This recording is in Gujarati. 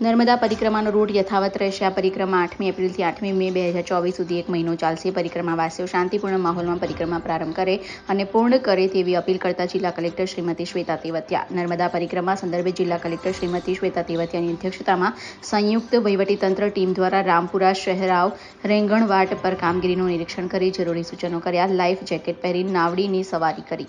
નર્મદા પરિક્રમાનો રૂટ યથાવત રહેશે. આ પરિક્રમા આઠમી એપ્રિલથી આઠમી મે બે હજાર ચોવીસ સુધી એક મહિનો ચાલશે. પરિક્રમાવાસીઓ શાંતિપૂર્ણ માહોલમાં પરિક્રમા પ્રારંભ કરે અને પૂર્ણ કરે તેવી અપીલ કરતા જિલ્લા કલેક્ટર શ્રીમતી શ્વેતા તેવતિયા. નર્મદા પરિક્રમા સંદર્ભે જિલ્લા કલેક્ટર શ્રીમતી શ્વેતા તેવતિયાની અધ્યક્ષતામાં સંયુક્ત વહીવટીતંત્ર ટીમ દ્વારા રામપુરા શહેરાવ રેંગણવાટ પર કામગીરીનું નિરીક્ષણ કરી જરૂરી સૂચનો કર્યા. લાઈફ જેકેટ પહેરી નાવડીની સવારી કરી.